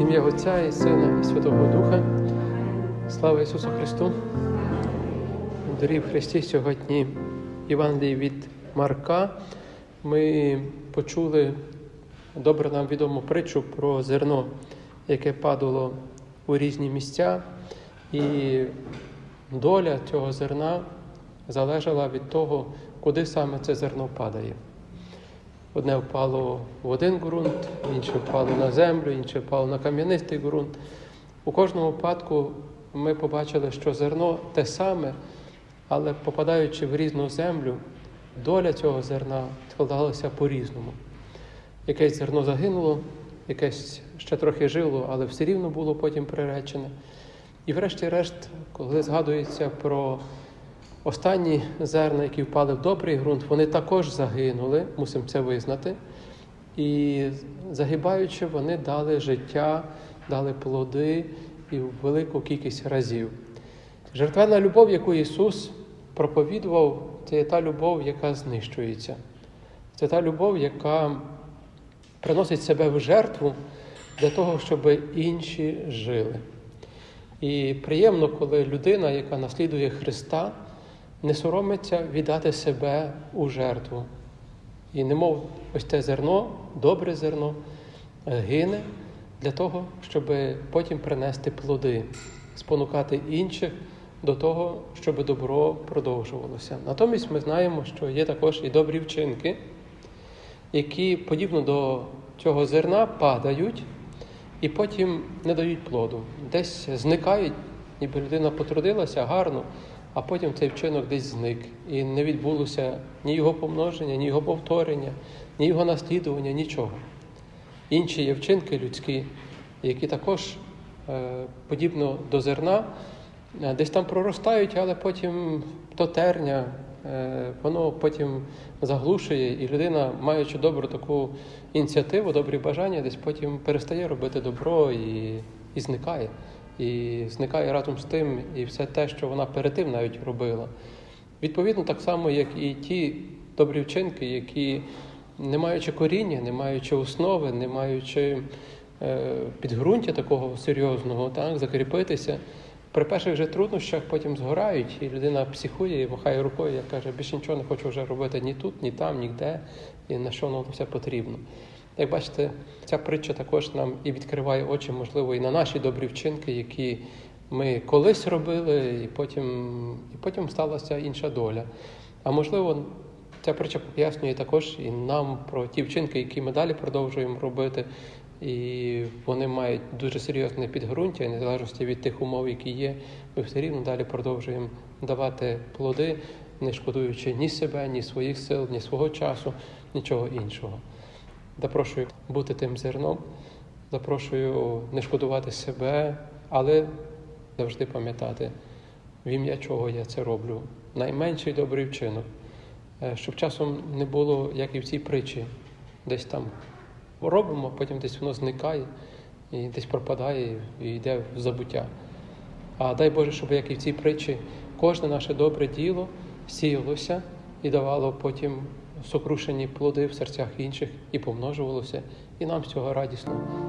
Ім'я Отця і Сина і Святого Духа. Слава Ісусу Христу! Дорогі в Христі сьогодні Євангелії від Марка. Ми почули добре нам відому притчу про зерно, яке падало у різні місця, і доля цього зерна залежала від того, куди саме це зерно падає. Одне впало в один ґрунт, інше впало на землю, інше впало на кам'янистий ґрунт. У кожному випадку ми побачили, що зерно те саме, але попадаючи в різну землю, доля цього зерна складалася по-різному. Якесь зерно загинуло, якесь ще трохи жило, але все рівно було потім приречене. І врешті-решт, коли згадується про Останні зерна, які впали в добрий ґрунт, вони також загинули, мусимо це визнати. І загибаючи, вони дали життя, дали плоди і велику кількість разів. Жертвенна любов, яку Ісус проповідував, це та любов, яка знищується. Це та любов, яка приносить себе в жертву для того, щоб інші жили. І приємно, коли людина, яка наслідує Христа, не соромиться віддати себе у жертву. І немов ось те зерно, добре зерно, гине для того, щоб потім принести плоди, спонукати інших до того, щоб добро продовжувалося. Натомість ми знаємо, що є також і добрі вчинки, які, подібно до цього зерна, падають і потім не дають плоду. Десь зникають, ніби людина потрудилася гарно а потім цей вчинок десь зник. І не відбулося ні його помноження, ні його повторення, ні його наслідування, нічого. Інші є вчинки людські, які також, е, подібно до зерна, е, десь там проростають, але потім то терня, е, воно потім заглушує, і людина, маючи добру таку ініціативу, добрі бажання, десь потім перестає робити добро і, і зникає. І зникає разом з тим і все те, що вона перед тим навіть робила. Відповідно, так само, як і ті добрі вчинки, які, не маючи коріння, не маючи основи, не маючи е, підґрунтя такого серйозного, так, закріпитися, при перших же труднощах потім згорають, і людина психує і махає рукою, як каже, більше нічого не хочу вже робити ні тут, ні там, ніде, і на що воно все потрібно. Як бачите, ця притча також нам і відкриває очі, можливо, і на наші добрі вчинки, які ми колись робили, і потім і потім сталася інша доля. А можливо, ця притча пояснює також і нам про ті вчинки, які ми далі продовжуємо робити, і вони мають дуже серйозне підґрунтя, і незалежності від тих умов, які є, ми все рівно далі продовжуємо давати плоди, не шкодуючи ні себе, ні своїх сил, ні свого часу, нічого іншого. Запрошую бути тим зерном, запрошую не шкодувати себе, але завжди пам'ятати, в ім'я чого я це роблю. Найменший добрий вчинок, е, щоб часом не було, як і в цій притчі, десь там робимо, потім десь воно зникає і десь пропадає і йде в забуття. А дай Боже, щоб як і в цій притчі, кожне наше добре діло сіялося і давало потім сокрушені плоди в серцях інших і помножувалося, і нам з цього радісно.